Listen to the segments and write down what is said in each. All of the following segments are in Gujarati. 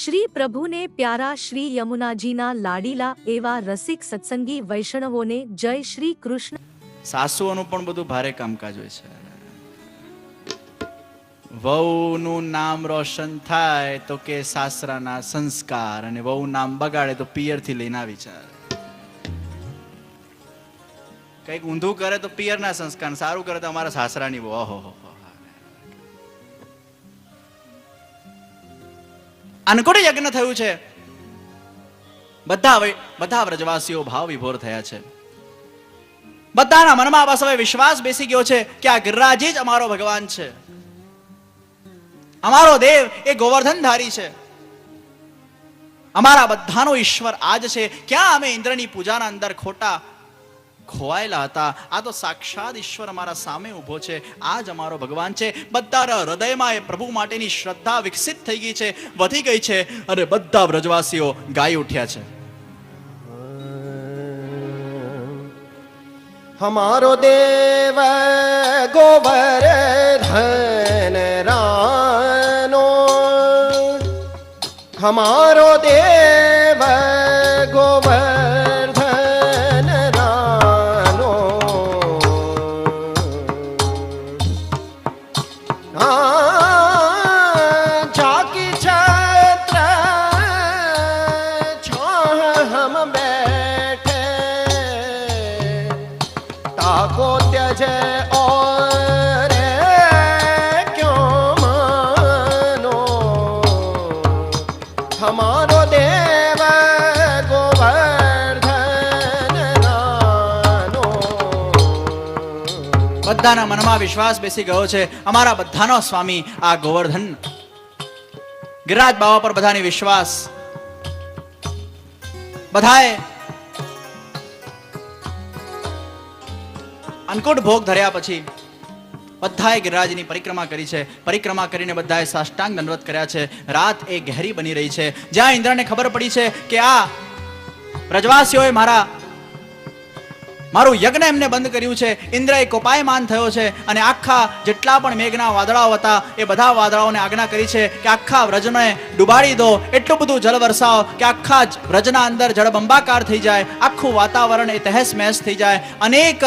શ્રી પ્રભુને પ્યારા શ્રી યમુનાજીના લાડીલા એવા રસિક સત્સંગી વૈષ્ણવોને જય શ્રી કૃષ્ણ. સાસુઓનું પણ બધું ભારે કામકાજ હોય છે. વહુનું નામ રોશન થાય તો કે સાસરાના સંસ્કાર અને વહુ નામ બગાડે તો પિયરથી લઈને આ વિચાર કંઈક ઊંધું કરે તો પિયરના સંસ્કાર, સારું કરે તો અમારા સાસરાની ઓહો હો હો. અન્નકૂટ યજ્ઞ થયું છે? બધા બધા વ્રજવાસીઓ ભાવ વિભોર થયા છે. બધાના મનમાં બસ હવે વિશ્વાસ બેસી ગયો છે કે આ ગિરરાજી જ અમારો ભગવાન છે. અમારો દેવ એ ગોવર્ધનધારી છે. અમારા બધાનો ઈશ્વર આજ છે. ક્યાં અમે ઇન્દ્રની પૂજાના અંદર ખોટા ખોવાયેલા હતા આ તો સાક્ષાત ઈશ્વર અમારા સામે ઊભો છે આ જ અમારો ભગવાન છે બધાના હૃદયમાં એ પ્રભુ માટેની શ્રદ્ધા વિકસિત થઈ ગઈ છે વધી ગઈ છે અને બધા વ્રજવાસીઓ ગાઈ ઉઠ્યા છે हमारो देव गोवर्धन रानो हमारो देव गोवर्धन બધાના મનમાં વિશ્વાસ બેસી ગયો છે. અમારા બધાનો સ્વામી આ ગોવર્ધન. ગિરિરાજ બાવા પર બધાની વિશ્વાસ. બધાએ અન્નકૂટ ભોગ ધર્યા પછી બધાએ ગિરિરાજની પરિક્રમા કરી છે. પરિક્રમા કરીને બધાએ સાષ્ટાંગ દંડવત કર્યા છે. રાત એ ગહેરી બની રહી છે. જ્યાં ઇન્દ્રને ખબર પડી છે કે આ પ્રજવાસીઓએ મારા મારું યજ્ઞ એમને બંધ કર્યું છે. ઇન્દ્રએ કોપાયમાન થયો છે અને આખા જેટલા પણ મેઘના વાદળાઓ હતા, એ બધા વાદળાઓને આજ્ઞા કરી છે કે આખા વ્રજને ડુબાડી દો. એટલું બધું જળ વરસાવો કે આખા જ વ્રજના અંદર જળબંબાકાર થઈ જાય. આખું વાતાવરણ એ તહેસ મહેસ થઈ જાય. અનેક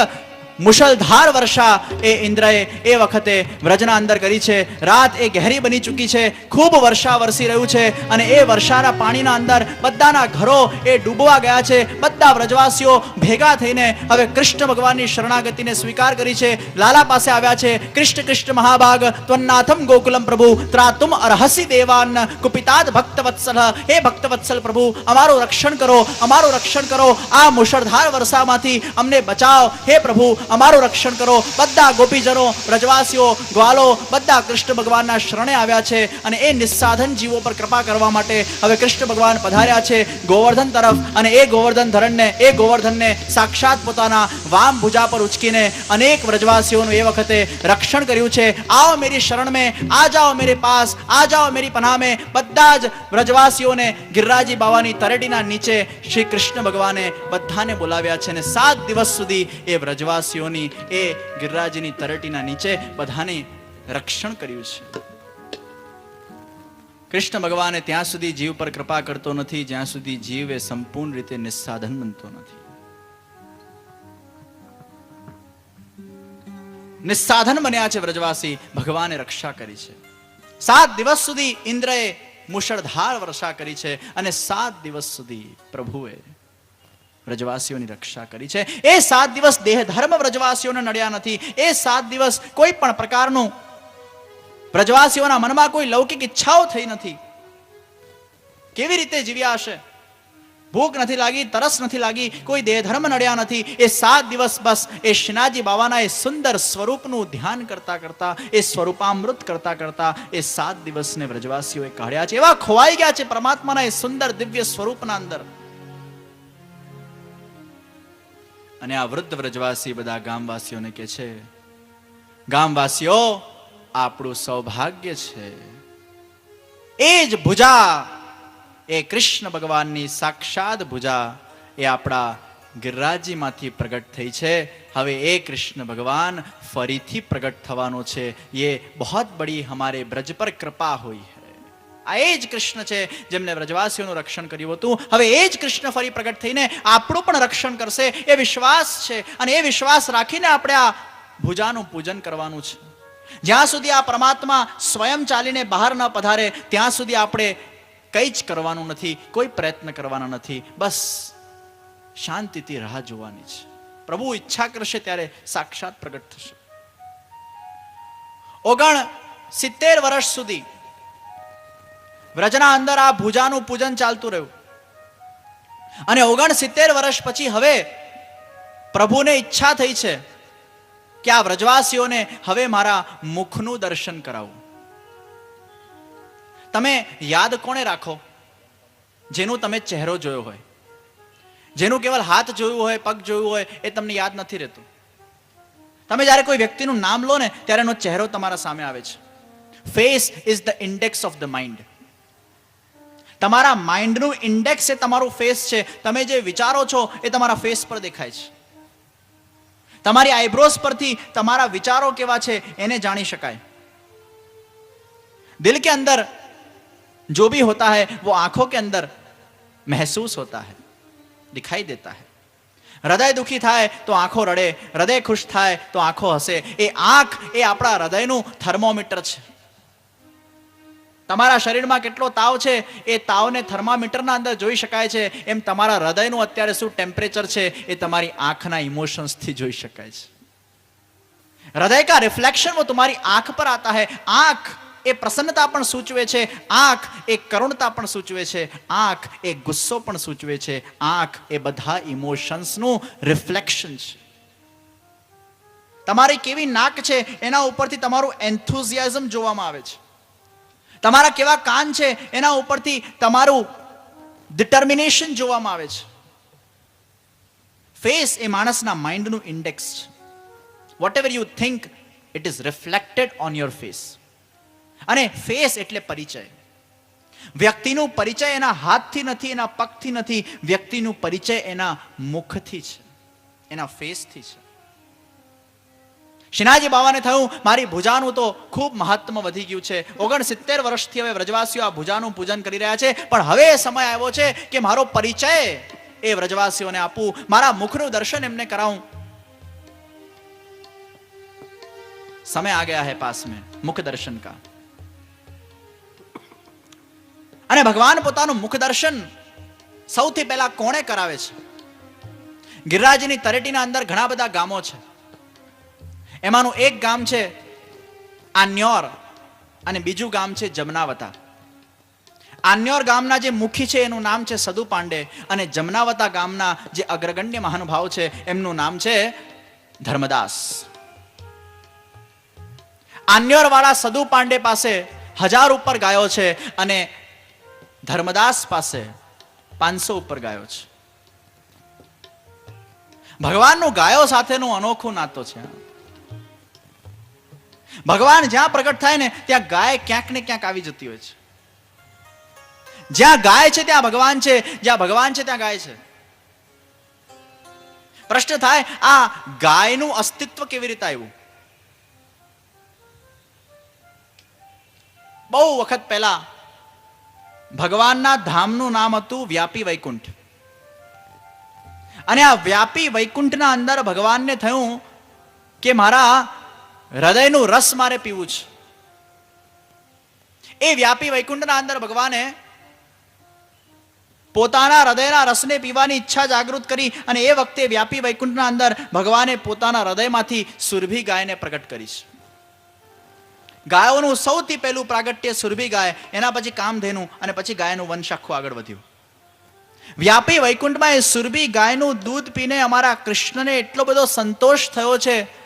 મુશળધાર વર્ષા એ ઇન્દ્રએ એ વખતે વ્રજના અંદર કરી છે. રાત એ ગહેરી બની ચૂકી છે. ખૂબ વર્ષા વરસી રહ્યું છે અને એ વર્ષાના પાણીના અંદર બધાના ઘરો એ ડૂબવા ગયા છે. બધા વ્રજવાસીઓ ભેગા થઈને હવે કૃષ્ણ ભગવાનની શરણાગતિને સ્વીકાર કરી છે. લાલા પાસે આવ્યા છે. કૃષ્ણ કૃષ્ણ મહાભાગ, ત્વન્નાથમ ગોકુલમ પ્રભુ, ત્રાતુમ અરહસી દેવાન, કુપિતાદ ભક્તવત્સલ, હે ભક્તવત્સલ પ્રભુ, અમારું રક્ષણ કરો, અમારું રક્ષણ કરો. આ મુશળધાર વર્ષામાંથી અમને બચાવ. હે પ્રભુ અમારું રક્ષણ કરો. બધા ગોપીજનો, વ્રજવાસીઓ, ગ્વાલો, બધા કૃષ્ણ ભગવાનના શરણે આવ્યા છે અને એ નિસ્સાધન જીવો પર કૃપા કરવા માટે હવે કૃષ્ણ ભગવાન પધાર્યા છે ગોવર્ધન તરફ અને એ ગોવર્ધન ધરણને, એ ગોવર્ધનને સાક્ષાત પોતાના વામ ભુજા પર ઉચકીને અનેક વ્રજવાસીઓનું એ વખતે રક્ષણ કર્યું છે. આવો મેરી શરણ મેં આ જાઓ મેરે પાસ આ જાઓ મેરી પનાહ બધા જ વ્રજવાસીઓને ગિરરાજી બાવાની તરેટીના નીચે શ્રી કૃષ્ણ ભગવાને બધાને બોલાવ્યા છે અને સાત દિવસ સુધી એ વ્રજવાસીઓની એ ગિરિરાજીની તરટીના નીચે બધાને રક્ષણ કર્યું છે. કૃષ્ણ ભગવાને ત્યાં સુધી જીવ પર કૃપા કરતો નથી, જ્યાં સુધી જીવ એ સંપૂર્ણ રીતે નિસ્સાધન બનતો નથી. નિસ્સાધન બન્યા છે વ્રજવાસી, ભગવાને રક્ષા કરી છે. સાત દિવસ સુધી ઇન્દ્રએ મુશળધાર વર્ષા કરી છે અને સાત દિવસ સુધી પ્રભુએ વ્રજવાસીઓની રક્ષા કરી છે. એ સાત દિવસ દેહ ધર્મ વ્રજવાસીઓને નડ્યા નથી. એ સાત દિવસ કોઈ પણ પ્રકારનું વ્રજવાસીઓના મનમાં કોઈ લૌકિક ઈચ્છાઓ થઈ નથી. કેવી રીતે જીવ્યા હશે? ભૂખ નથી લાગી, તરસ નથી લાગી, કોઈ દેહ ધર્મ નડ્યા નથી. એ સાત દિવસ બસ એ શિનાજી બાવાના એ સુંદર સ્વરૂપનું ધ્યાન કરતા કરતા, એ સ્વરૂપામૃત કરતા કરતા એ સાત દિવસને વ્રજવાસીઓએ કાઢ્યા છે. એવા ખોવાઈ ગયા છે પરમાત્માના એ સુંદર દિવ્ય સ્વરૂપના અંદર. અને આ વૃદ્ધ વ્રજવાસી બધા ગામવાસીઓને કે છે, ગામવાસીઓ, આપણું સૌભાગ્ય છે. એ જ ભુજા, એ કૃષ્ણ ભગવાનની સાક્ષાત ભુજા, એ આપણા ગિરરાજીમાંથી પ્રગટ થઈ છે. હવે એ કૃષ્ણ ભગવાન ફરીથી પ્રગટ થવાનો છે. એ બહુ બડી હમારે બ્રજ પર કૃપા હોય આ એ જ કૃષ્ણ છે જેમને વ્રજવાસીઓનું રક્ષણ કર્યું હતું. હવે એ જ કૃષ્ણ ફરી પ્રગટ થઈને આપણું પણ રક્ષણ કરશે. એ વિશ્વાસ છે અને એ વિશ્વાસ રાખીને આપણે આ ભુજાનું પૂજન કરવાનું છે. જ્યાં સુધી આ પરમાત્મા સ્વયં ચાલીને બહાર ન પધારે, ત્યાં સુધી આપણે કંઈ જ કરવાનું નથી, કોઈ પ્રયત્ન કરવાના નથી. બસ શાંતિથી રાહ જોવાની છે. પ્રભુ ઈચ્છા કરશે ત્યારે સાક્ષાત પ્રગટ થશે. ઓગણ સિત્તેર વર્ષ સુધી વ્રજના અંદર આ ભુજાનું પૂજન ચાલતું રહ્યું. અને ઓગણ સિત્તેર વર્ષ પછી હવે પ્રભુને ઈચ્છા થઈ છે કે આ વ્રજવાસીઓને હવે મારા મુખનું દર્શન કરાવું. તમે યાદ કોણે રાખો? જેનું તમે ચહેરો જોયો હોય. જેનું કેવલ હાથ જોયું હોય, પગ જોયું હોય, એ તમને યાદ નથી રહેતું. તમે જ્યારે કોઈ વ્યક્તિનું નામ લો ને, ત્યારે એનો ચહેરો તમારા સામે આવે છે. Face is the index of the mind તમારા માઇન્ડનું ઇન્ડેક્સ એ તમારું ફેસ છે તમે જે વિચારો છો એ તમારા ફેસ પર દેખાય છે તમારી આઈબ્રોઝ પરથી તમારા વિચારો કેવા છે એને જાણી શકાય દિલ કે અંદર जो भी होता है वो आंखों के अंदर महसूस होता है दिखाई देता है હૃદય દુખી થાય તો આંખો રડે હૃદય ખુશ થાય તો આંખો હસે એ આંખ એ આપણા હૃદયનું થર્મોમીટર છે તમારા શરીરમાં કેટલો તાવ છે, એ તાવને થર્મામીટરના અંદર જોઈ શકાય છે. એમ તમારા હૃદયનું અત્યારે શું ટેમ્પરેચર છે, એ તમારી આંખના ઇમોશન્સથી જોઈ શકાય છે. હૃદય કા રિફ્લેક્શન વો તમારી આંખ પર આતા હૈ. આંખ એ પ્રસન્નતા પણ સૂચવે છે, આંખ એ કરુણતા પણ સૂચવે છે, આંખ એ ગુસ્સો પણ સૂચવે છે, આંખ એ બધા ઇમોશન્સનું રિફ્લેક્શન છે. તમારી કેવી નાક છે, એના ઉપરથી તમારું એન્થુઝિયાઝમ જોવામાં આવે છે. તમારા કેવા કાન છે એના ઉપરથી તમારું ડિટર્મિનેશન જોવામાં આવે છે. ફેસ એ માણસના માઇન્ડનું ઇન્ડેક્સ છે. Whatever you think it is reflected on your face અને ફેસ એટલે પરિચય. વ્યક્તિનું પરિચય એના હાથથી નથી, એના પગથી નથી, વ્યક્તિનું પરિચય એના મુખથી છે. એના ફેસથી છે. શિનાજી બાવાને થયું, મારી ભુજાનું તો ખૂબ મહાત્મ વધી ગયું છે. ઓગણ સિત્તેર વર્ષથી હવે વ્રજવાસીઓ આ ભુજાનું પૂજન કરી રહ્યા છે. પણ હવે સમય આવ્યો છે કે મારો પરિચય એ વ્રજવાસીઓને આપું. મારા મુખનું દર્શન એમને કરાવું. સમય આ ગયા હે પાસ મેં. મુખ દર્શન કા. અને ભગવાન પોતાનું મુખ દર્શન સૌથી પહેલા કોણે કરાવે છે? ગિરરાજની તરેટીના અંદર ઘણા બધા ગામો છે. એમાંનું એક ગામ છે આન્યોર અને બીજું ગામ છે જમનાવતા. આન્યોર ગામના જે મુખી છે એનું નામ છે સદુ પાંડે અને જમનાવતા ગામના જે અગ્રગણ્ય મહાનુભાવ છે એમનું નામ છે ધર્મદાસ. આન્યોર વાળા સદુ પાંડે પાસે હજાર ઉપર ગાયો છે અને ધર્મદાસ પાસે પાંચસો ઉપર ગાયો છે. ભગવાનનું ગાયો સાથેનું અનોખું નાતો છે. ભગવાન જ્યાં પ્રગટ થાય ને, ત્યાં ગાય ક્યાંક ને ક્યાંક આવી જતી હોય છે. જ્યાં ગાય છે, ત્યાં ભગવાન છે, જ્યાં ભગવાન છે, ત્યાં ગાય છે. પ્રશ્ન થાય, આ ગાયનું અસ્તિત્વ કેવી રીતે આવ્યું? બહુ વખત પહેલા ભગવાનના ધામનું નામ હતું વ્યાપી વૈકુંઠ. અને આ વ્યાપી વૈકુંઠના અંદર ભગવાનને થયું કે મારા હૃદયનું રસ મારે પીવું છે. એ વ્યાપી વૈકુંઠના અંદર ભગવાને પોતાના હૃદયના રસને પીવાની ઈચ્છા જાગૃત કરી અને એ વખતે વ્યાપી વૈકુંઠના અંદર ભગવાને પોતાના હૃદયમાંથી સુરભી ગાયને પ્રગટ કરી છે. ગાયોનું સૌથી પહેલું પ્રાગટ્ય સુરભી ગાય, એના પછી કામધેનુ અને પછી ગાયનું વંશ આખું આગળ વધ્યું. વ્યાપી વૈકુંઠમાં એ સુરભી ગાયનું દૂધ પીને અમારા કૃષ્ણને એટલો બધો સંતોષ થયો છે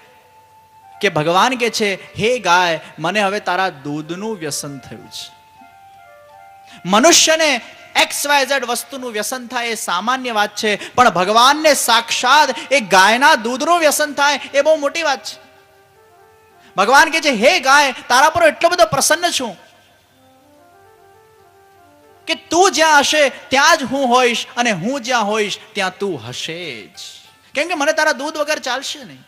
કે ભગવાન કે છે, હે ગાય, મને હવે તારા દૂધનું વ્યસન થયું છે. મનુષ્યને એક્સ વાય ઝેડ વસ્તુનું વ્યસન થાય એ સામાન્ય વાત છે, પણ ભગવાનને સાક્ષાત એ ગાયના દૂધનું વ્યસન થાય એ બહુ મોટી વાત છે. ભગવાન કે છે, હે ગાય, તારા પર એટલો બધો પ્રસન્ન છું કે તું જ્યાં હશે, ત્યાં જ હું હોઈશ અને હું જ્યાં હોઈશ, ત્યાં તું હશે જ. કેમ કે મને તારા દૂધ વગર ચાલશે નહીં.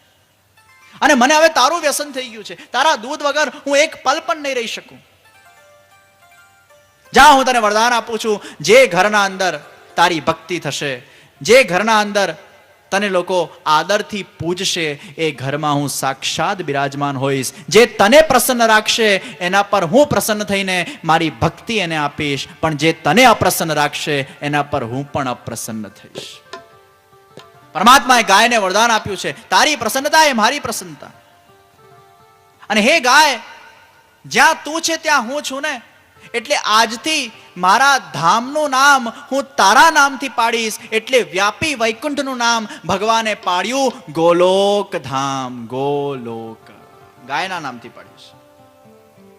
અને મને હવે તારું વ્યસન થઈ ગયું છે. તારા દૂધ વગર હું એક પલ પણ નહીં રહી શકું. જા, હું તને વરદાન આપું છું. જે ઘરના અંદર તારી ભક્તિ થશે, જે ઘરના અંદર તને લોકો આદરથી પૂજશે, એ ઘરમાં હું સાક્ષાત બિરાજમાન હોઈશ. જે તને પ્રસન્ન રાખશે, એના પર હું પ્રસન્ન થઈને મારી ભક્તિ એને આપીશ. પણ જે તને અપ્રસન્ન રાખશે, એના પર હું પણ અપ્રસન્ન થઈશ. પરમાત્માએ ગાયને વરદાન આપ્યું છે. તારી પ્રસન્નતા એ મારી પ્રસન્નતા. અને હે ગાય, જ્યાં તું છે ત્યાં હું છું ને, એટલે આજથી મારા ધામનું નામ હું તારા નામથી પાડીશ, એટલે વ્યાપી વૈકુંઠનું નામ ભગવાને પાડ્યું, ગોલોક ધામ, ગોલોક. ગાયના નામથી પાડીશ.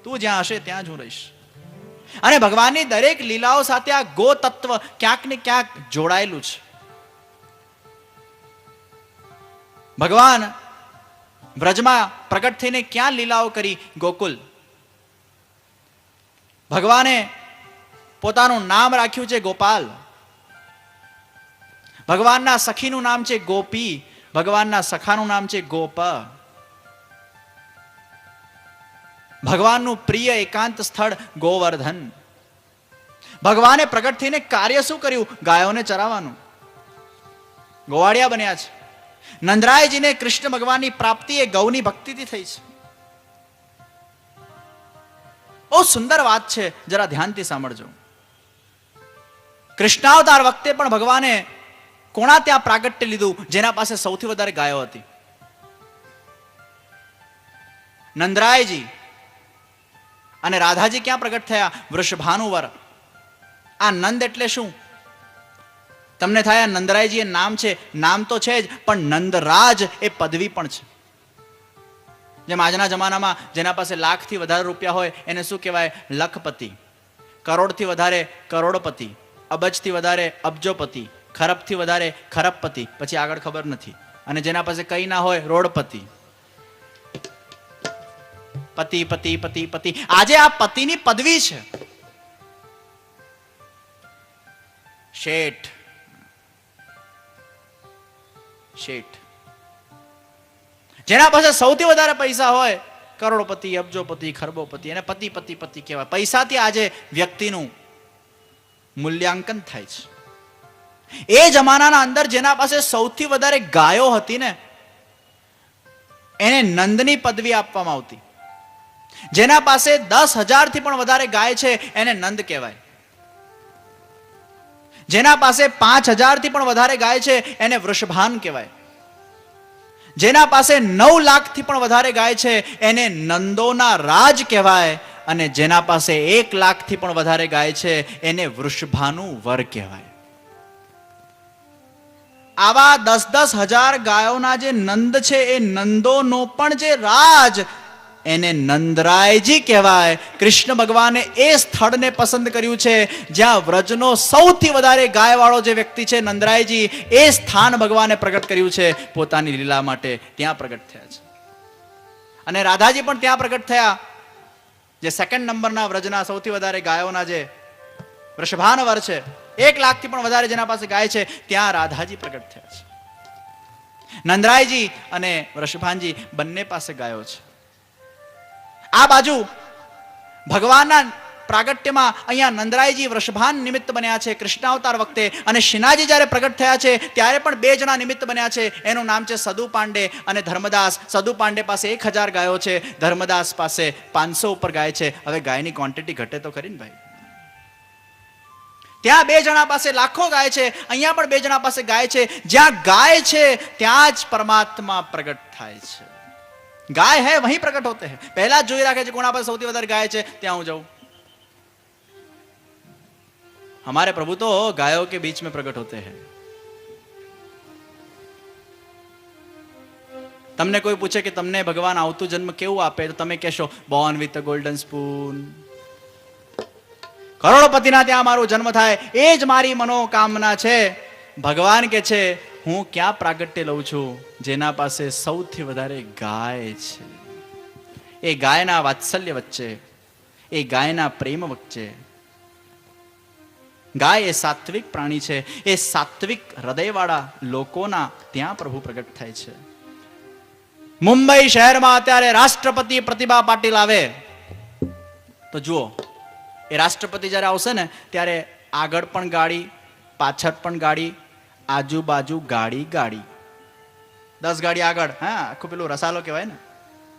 તું જ્યાં હશે ત્યાં જ હું રહીશ. અને ભગવાનની દરેક લીલાઓ સાથે આ ગો તત્વ ક્યાંક ને ક્યાંક જોડાયેલું છે. ભગવાન વ્રજમાં પ્રગટ થઈને ક્યાં લીલાઓ કરી ગોકુલ? ભગવાને પોતાનું નામ રાખ્યું છે ગોપાલ. ભગવાનના સખીનું નામ છે ગોપી. ભગવાનના સખાનું નામ છે ગોપ. ભગવાનનું પ્રિય એકાંત સ્થળ ગોવર્ધન. ભગવાને પ્રગટ થઈને કાર્ય શું કર્યું? ગાયોને ચરાવવાનું. ગોવાળિયા બન્યા છે. નંદરાયજીને કૃષ્ણ ભગવાનની પ્રાપ્તિ એ ગૌની ભક્તિથી થઈ છે. બહુ સુંદર વાત છે, જરા ધ્યાનથી સાંભળજો. કૃષ્ણાવતાર વખતે પણ ભગવાને કોણા ત્યાં પ્રાગટ્ય લીધું, જેના પાસે સૌથી વધારે ગાયો હતી. નંદરાયજી અને રાધાજી ક્યાં પ્રગટ થયા? વૃષભાનુવર. આ નંદ એટલે શું? તમને થાય નંદરાયજી એ નામ છે? નામ તો છે જ, પણ નંદરાજ એ પદવી પણ છે. જેમ આજના જમાનામાં જેના પાસે લાખથી વધારે રૂપિયા હોય, એને શું કહેવાય? લખપતિ. કરોડથી વધારે કરોડપતિ. અબજથી વધારે અબજોપતિ. ખરબથી વધારે ખરબપતિ. પછી આગળ ખબર નથી. અને જેના પાસે કઈ ના હોય, રોડપતિ. પતિ પતિ પતિ પતિ. આજે આ પતિની પદવી છે. શેઠ. શેઠ. જેના પાસે સૌથી વધારે પૈસા હોય, કરોડપતિ, અબજોપતિ, ખરબોપતિ અને પતિ પતિ પતિ કહેવાય. પૈસાથી આજે વ્યક્તિનું મૂલ્યાંકન થાય છે. એ જમાનાના અંદર જેના પાસે સૌથી વધારે ગાયો હતી ને, એને નંદની પદવી આપવામાં આવતી. જેના પાસે દસ હજારથી પણ વધારે ગાય છે, એને નંદ કહેવાય. જેના પાસે પાંચ હજારથી પણ વધારે ગાય છે, એને વૃષભાન કહેવાય. જેના પાસે નવ લાખથી પણ વધારે ગાય છે, એને નંદોના રાજ કહેવાય અને જેના પાસે એક લાખથી પણ વધારે ગાય છે, એને વૃષભાનું વર કહેવાય. આવા દસ દસ હજાર ગાયોના જે નંદ છે, એ નંદોનો પણ જે રાજ એને નંદરાયજી કહેવાય. કૃષ્ણ ભગવાને એ સ્થળને પસંદ કર્યું છે, જ્યાં વ્રજનો સૌથી વધારે ગાયવાળો જે વ્યક્તિ છે, નંદરાયજી, એ સ્થાન ભગવાને પ્રગટ કર્યું છે. પોતાની લીલા માટે ત્યાં પ્રગટ થયા છે. અને રાધાજી પણ ત્યાં પ્રગટ થયા. જે સેકન્ડ નંબરના વ્રજના સૌથી વધારે ગાયોના જે વૃષભાનવર છે, એક લાખથી પણ વધારે જેના પાસે ગાય છે, ત્યાં રાધાજી પ્રગટ થયા છે. નંદરાયજી અને વૃષભાનજી બંને પાસે ગાયો છે. આ બાજુ ભગવાનના પ્રાગટ્યમાં અહીંયા નંદરાયજી વૃષભાન નિમિત્ત બન્યા છે, કૃષ્ણાવતાર વખતે. અને શિનાજી જ્યારે પ્રગટ થયા છે, ત્યારે પણ બે જણા નિમિત્ત બન્યા છે. એનું નામ છે સદુ પાંડે અને ધર્મદાસ. સદુ પાંડે પાસે એક હજાર ગાયો છે, ધર્મદાસ પાસે પાંચસો ઉપર ગાય છે. હવે ગાયની ક્વોન્ટિટી ઘટે તો ખરી ને ભાઈ? ત્યાં બે જણા પાસે લાખો ગાય છે, અહીંયા પણ બે જણા પાસે ગાય છે. જ્યાં ગાય છે, ત્યાં જ પરમાત્મા પ્રગટ થાય છે. गाय है वहीं प्रकट होते हैं पहला જોઈ રાખે છે કોના પાસે સૌથી વધારે ગાય છે ત્યાં હું જાઉં हमारे प्रभु तो गायों के बीच में प्रकट होते हैं તમને કોઈ પૂછે કે તમને ભગવાન આવતું જન્મ કેવું આપે તો તમે કહેશો born with a golden spoon કરોડપતિના ત્યાં મારો જન્મ થાય એ જ મારી મનોકામના છે ભગવાન કે છે, હું ક્યાં પ્રાગટ્ય લઉં છું? જેના પાસે સૌથી વધારે ગાય છે. એ ગાયના વાત્સલ્ય વચ્ચે, એ ગાયના પ્રેમ વચ્ચે. ગાય એ સાત્વિક પ્રાણી છે. એ સાત્વિક હૃદયવાળા લોકોના ત્યાં પ્રભુ પ્રગટ થાય છે. મુંબઈ શહેરમાં અત્યારે રાષ્ટ્રપતિ પ્રતિભા પાટીલ આવે. તો જુઓ, એ રાષ્ટ્રપતિ જ્યારે આવશે ને, ત્યારે આગળ પણ ગાડી, પાછળ પણ ગાડી આજુબાજુ ગાડી ગાડી. દસ ગાડી આગળ. હા, આખું પેલું રસાલો કહેવાય ને.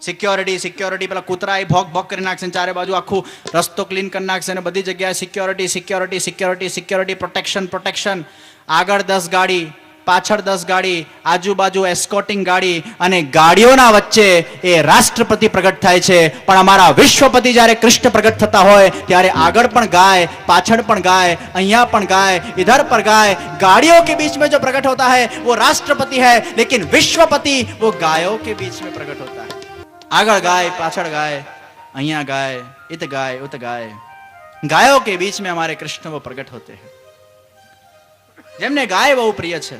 સિક્યોરિટી સિક્યોરિટી પેલા કૂતરા એ ભોગ ભોગ કરી નાખશે ચારે બાજુ આખું રસ્તો ક્લીન કરી નાખશે ને બધી જગ્યાએ security security security security protection protection આગળ દસ ગાડી. પાછળ દસ ગાડી આજુબાજુ એસ્કોટિંગ ગાડી અને ગાડીઓના વચ્ચે એ રાષ્ટ્રપતિ પ્રગટ થાય છે પણ અમારા વિશ્વપતિ જ્યારે કૃષ્ણ પ્રગટ થતા હોય ત્યારે આગળ પણ ગાય પાછળ પણ ગાય અહીંયા પણ ગાય इधर पर गाय गाड़ियों के बीच में जो प्रकट होता है वो राष्ट्रपति है लेकिन विश्वपति वो गायों के बीच में प्रकट होता है આગળ ગાય પાછળ ગાય અહીંયા गाय इत गाय उत गाय गायों के बीच में हमारे कृष्ण वो प्रकट होते हैं જેમને ગાય બહુ પ્રિય છે.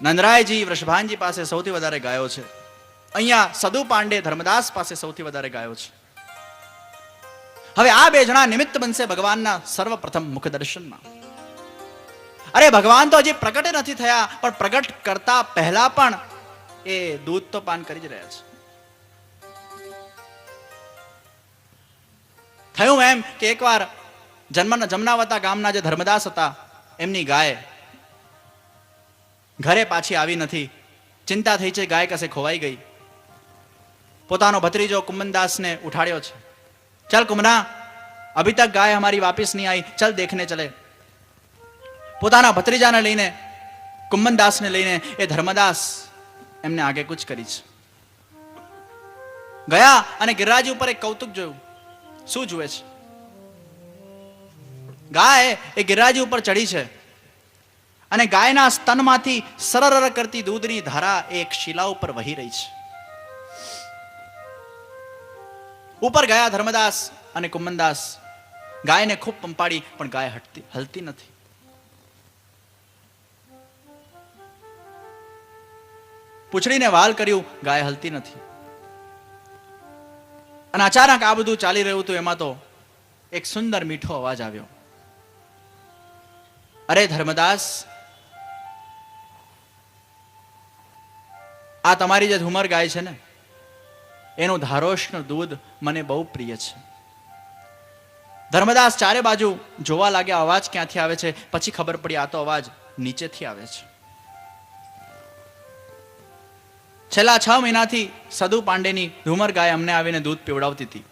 નંદરાયજી વૃષભાનજી પાસે સૌથી વધારે ગાયો છે. અહીંયા સદુ પાંડે ધર્મદાસ પાસે સૌથી વધારે ગાયો છે. હવે આ બે જણા નિમિત્ત બનશે ભગવાનના સર્વપ્રથમ મુખ દર્શનમાં અરે ભગવાન તો હજી પ્રગટ નથી થયા, પણ પ્રગટ કરતા પહેલા પણ એ દૂધ તો પાન કરી જ રહ્યા છે. થયું એમ કે એકવાર જન્મના જમનાવતા ગામના જે ધર્મદાસ હતા, એમની ગાય ઘરે પાછી આવી નથી. ચિંતા થઈ છે, ગાય કસે ખોવાઈ ગઈ. પોતાનો ભત્રીજો કુમનદાસને ઉઠાડ્યો છે. ચાલ કુમના, અભી તક ગાય અમારી વાપિસ નહીં આવી ચાલ દેખને ચલે. પોતાના ભત્રીજાને લઈને, કુમનદાસને લઈને એ ધર્મદાસ એમને આગે કૂચ કરી છે. ગયા અને ગિરરાજી ઉપર એક કૌતુક જોયું. શું જુએ છે? ગાય એ ગિરરાજી ઉપર ચડી છે. અને ગાયના સ્તનમાંથી સરર કરતી દૂધની ધારા એક શિલા ઉપર વહી રહી છે. ઉપર ગયા ધર્મદાસ અને કુંમનદાસ. ગાયને ખૂબ પંપાડી, પણ ગાય હટતી, હલતી નથી. પૂંછડીને વાલ કર્યું, ગાય હલતી નથી. અને અચાનક આ બધું ચાલી રહ્યું હતું એમાં તો એક સુંદર મીઠો અવાજ આવ્યો. અરે ધર્મદાસ, આ તમારી જે ધુમર ગાય છે ને, એનું ધારોષનું દૂધ મને બહુ પ્રિય છે. ધર્મદાસ ચારે બાજુ જોવા લાગ્યા અવાજ ક્યાંથી આવે છે? પછી ખબર પડી, આ તો અવાજ નીચેથી આવે છે. છેલ્લા છ મહિનાથી સદુ પાંડેની ધુમર ગાય અમને આવીને દૂધ પીવડાવતી હતી.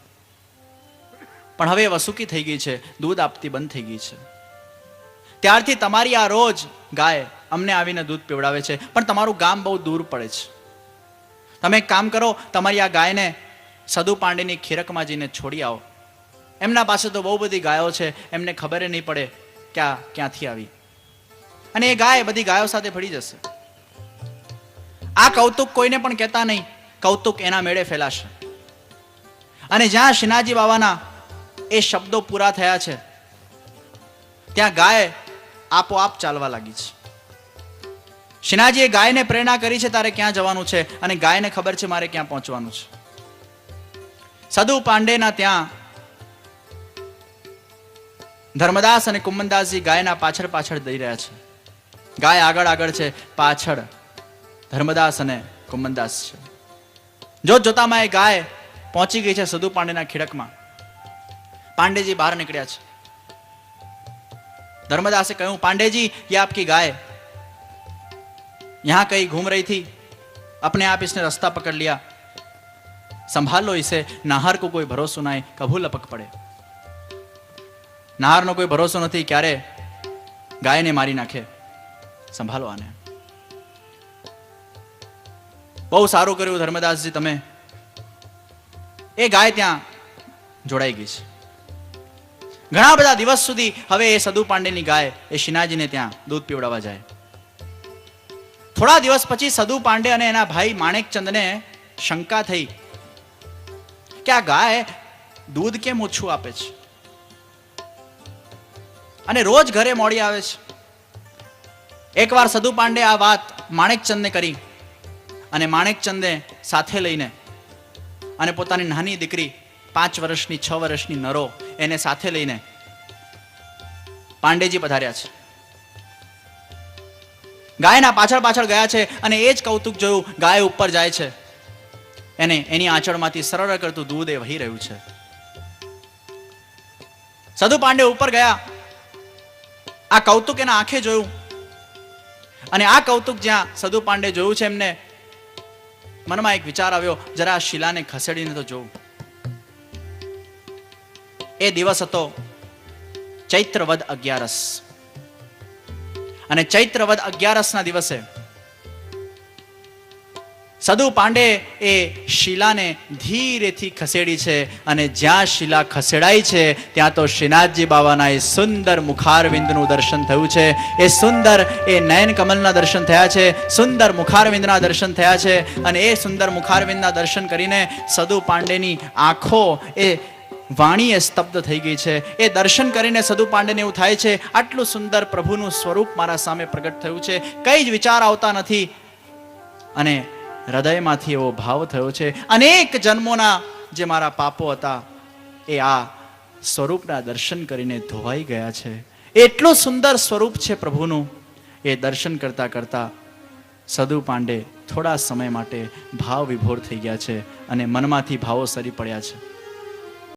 પણ હવે વસુકી થઈ ગઈ છે, દૂધ આપતી બંધ થઈ ગઈ છે. ત્યારથી તમારી આ રોજ ગાય અમને આવીને દૂધ પીવડાવે છે. પણ તમારું ગામ બહુ દૂર પડે છે. તમે એક કામ કરો, તમારી આ ગાયને સદુ પાંડેની ખીરકમાં જઈને છોડી આવો. એમના પાસે તો બહુ બધી ગાયો છે, એમને ખબર નહીં પડે ક્યાં ક્યાંથી આવી. અને એ ગાય બધી ગાયો સાથે ફરી જશે. આ કૌતુક કોઈને પણ કહેતા નહીં, કૌતુક એના મેળે ફેલાશે. અને જ્યાં શિનાજી બાબાના એ શબ્દો પૂરા થયા છે, ત્યાં ગાય આપોઆપ ચાલવા લાગી છે. શ્રીનાજીએ ગાયને પ્રેરણા કરી છે, તારે ક્યાં જવાનું છે? અને ગાયને ખબર છે, મારે ક્યાં પહોંચવાનું છે? સદુ પાંડેના ત્યાં ધર્મદાસ અને કુંમનદાસજી ગાયના પાછળ પાછળ દઈ રહ્યા છે. ગાય આગળ આગળ છે, પાછળ ધર્મદાસ અને કુંમનદાસ છે. જોત જોતામાં એ ગાય પહોંચી ગઈ છે સદુ પાંડેના ખીડકમાં. પાંડેજી બહાર નીકળ્યા છે. धर्मदास से कहूं, पांडे जी, ये आपकी गाय। यहां कहीं घूम रही थी। अपने आप इसने रास्ता पकड़ लिया। નાહર કો કોઈ ભરોસો નાય કભુ લપક પડે નાહરનો કોઈ ભરોસો નથી ક્યારે ગાયને મારી નાખે સંભાળો આને બહુ સારું કર્યું ધર્મદાસજી તમે એ ગાય ત્યાં જોડાઈ ગઈ છે ઘણા બધા દિવસ સુધી હવે એ સદુ પાંડેની ગાય, એ શિનાજીને ત્યાં દૂધ પીવડાવવા જાય. થોડા દિવસ પછી સદુ પાંડે અને એના ભાઈ માણેકચંદને શંકા થઈ કે આ ગાય દૂધ કેમ ઓછું આપે છે? અને રોજ ઘરે મોડી આવે છે. એકવાર સદુ પાંડે આ વાત માણેકચંદને કરી અને માણેકચંદે સાથે લઈને અને પોતાની નાની દીકરી પાંચ વર્ષની, છ વર્ષની નરો એને સાથે લઈને પાંડેજી પધાર્યા છે. ગાયના પાછળ પાછળ ગયા છે અને એ જ કૌતુક જોયું, ગાય ઉપર જાય છે. એને એની આંચળમાંથી સરળ કરતું દૂધ એ વહી રહ્યું છે. સધુ પાંડે ઉપર ગયા. આ કૌતુક એના આંખે જોયું. અને આ કૌતુક જ્યાં સધુ પાંડે જોયું છે એમને મનમાં એક વિચાર આવ્યો, જરા આ શિલાને ખસેડીને તો જોઉં. એ દિવસ હતો ચૈત્રવદ અગિયારસ. અને ચૈત્રવદ અગિયારસના દિવસે સદુ પાંડે એ શિલાને ધીરેથી ખસેડી છે અને જ્યાં શિલા ખસેડાઈ છે, ત્યાં તો શ્રીનાથજી બાબાના એ સુંદર મુખારવિંદનું દર્શન થયું છે. એ સુંદર એ નયન કમલના દર્શન થયા છે, સુંદર મુખારવિંદના દર્શન થયા છે અને એ સુંદર મુખારવિંદના દર્શન કરીને સદુ પાંડેની આંખો એ વાણી એ સ્તબ્ધ થઈ ગઈ છે. એ દર્શન કરીને સદુ પાંડેને એવું થાય છે, આટલું સુંદર પ્રભુનું સ્વરૂપ મારા સામે પ્રગટ થયું છે. કઈ જ વિચાર આવતા નથી. અને હૃદયમાંથી એવો ભાવ થયો છે. અનેક જન્મોના જે મારા પાપો હતા, એ આ સ્વરૂપના દર્શન કરીને ધોવાઈ ગયા છે. એટલું સુંદર સ્વરૂપ છે પ્રભુનું. એ દર્શન કરતા કરતા સદુ પાંડે થોડા સમય માટે ભાવ વિભોર થઈ ગયા છે અને મનમાંથી ભાવો સરી પડ્યા છે.